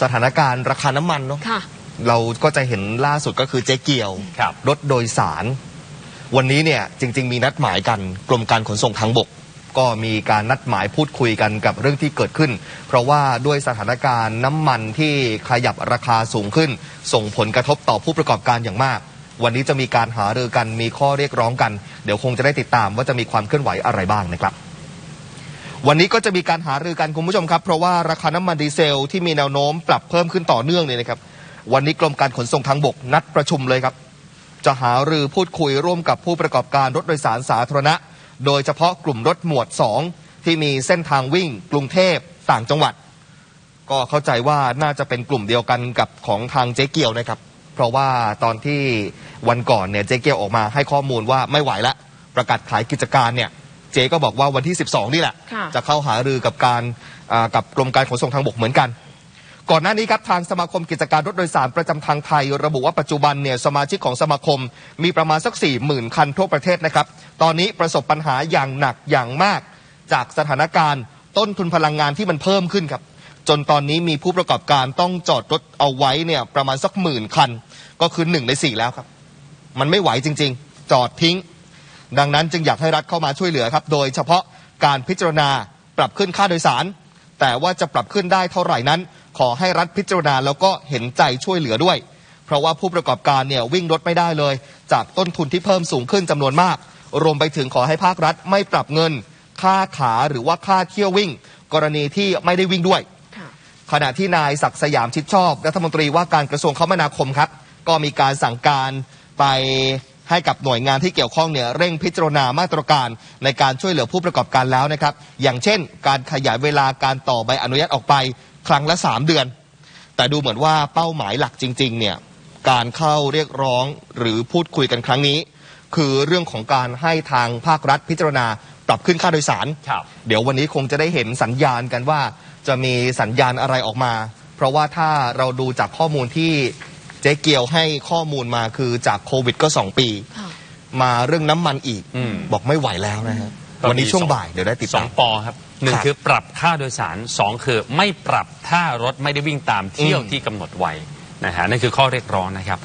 สถานการณ์ราคาน้ำมันเนาะค่ะ เราก็จะเห็นล่าสุดก็คือเจ๊เกียวครับ รถโดยสาร วันนี้เนี่ยจริง ๆ มีนัดหมายกันกรมการขนส่งทางบก ก็มีการนัดหมายพูดคุยกันกับเรื่องที่เกิดขึ้น เพราะว่าด้วยสถานการณ์น้ำมันที่ขยับราคาสูงขึ้น ส่งผลกระทบต่อผู้ประกอบการอย่างมาก วันนี้จะมีการหารือกันมีข้อเรียกร้องกัน เดี๋ยวคงจะได้ติดตามว่าจะมีความเคลื่อนไหวอะไรบ้างนะครับ วันนี้ก็จะมีการหารือกันคุณผู้ชมครับ เพราะว่าราคาน้ำมันดีเซลที่มีแนวโน้มปรับเพิ่มขึ้นต่อเนื่องเนี่ยนะครับ วันนี้กรมการขนส่งทางบกนัดประชุมเลยครับ จะหารือพูดคุยร่วมกับผู้ประกอบการรถโดยสารสาธารณะ โดยเฉพาะกลุ่มรถหมวด 2 ที่มีเส้นทางวิ่ง กรุงเทพต่างจังหวัด ก็เข้าใจว่าน่าจะเป็นกลุ่มเดียวกันกับของทางเจ๊เกียวนะครับ เพราะว่าตอนที่วันก่อนเนี่ยเจ๊เกียวออกมาให้ข้อมูลว่าไม่ไหวละประกาศขายกิจการเนี่ย เจ๊ก็บอกว่าวันที่ 12 นี่แหละ ค่ะ จะเข้าหารือกับการอ่ากับกรมการขนส่งทางบกเหมือนกัน ก่อนหน้านี้ครับทางสมาคมกิจการรถโดยสารประจำทางไทย ระบุว่าปัจจุบันเนี่ยสมาชิกของสมาคมมีประมาณสัก 4 0,000 คันทั่วประเทศนะครับ ตอนนี้ประสบปัญหาอย่างหนักอย่างมาก จากสถานการณ์ต้นทุนพลังงานที่มันเพิ่มขึ้นครับ จนตอนนี้มีผู้ประกอบการต้องจอดรถเอาไว้เนี่ยประมาณสักหมื่นคัน ก็คือหนึ่งในสี่แล้วครับ มันไม่ไหวจริง ๆ จอดทิ้ง ดังนั้นจึงอยากให้รัฐเข้ามาช่วยเหลือครับ โดยเฉพาะการพิจารณาปรับขึ้นค่าโดยสาร แต่ว่าจะปรับขึ้นได้เท่าไหร่นั้น ขอให้รัฐพิจารณาแล้วก็เห็นใจช่วยเหลือด้วย เพราะว่าผู้ประกอบการเนี่ยวิ่งรถไม่ได้เลย จากต้นทุนที่เพิ่มสูงขึ้นจำนวนมาก รวมไปถึงขอให้ภาครัฐไม่ปรับเงิน ค่าขาหรือว่าค่าเที่ยววิ่ง กรณีที่ไม่ได้วิ่งด้วยค่ะขณะที่นายศักดิ์สยามชิดชอบรัฐมนตรีว่าการกระทรวงคมนาคมครับ ก็มีการสั่งการไป ให้กับหน่วยงานที่เกี่ยวข้องเนี่ยเร่งพิจารณามาตรการในการช่วยเหลือผู้ประกอบการแล้วนะครับ อย่างเช่น การขยายเวลาการต่อใบอนุญาตออกไปครั้งละ 3 เดือน แต่ดูเหมือนว่าเป้าหมายหลักจริงๆเนี่ยการเข้าเรียกร้องหรือพูดคุยกันครั้งนี้ คือเรื่องของการให้ทางภาครัฐพิจารณาปรับขึ้นค่าโดยสารรเดี๋ยววันนี้คงจะได้เห็นสัญญาณกันว่า จะมีสัญญาณอะไรออกมา เพราะว่าถ้าเราดูจากข้อมูลที่ เจ๊เกียวให้ข้อมูลมาคือจากโควิดก็ 2 ปี ค่ะ มาเรื่องน้ำมันอีก อืม บอกไม่ไหวแล้วนะฮะก็วันนี้มีช่วงสองบ่ายเดี๋ยวได้ติดสอตางม ปอครับหนึ่งครับคือปรับค่าโดยสารสองคือไม่ปรับถ้ารถไม่ได้วิ่งตามเที่ยวอืม ที่กำหนดไว้นะฮะนั่นคือข้อเรียกร้องนะครับ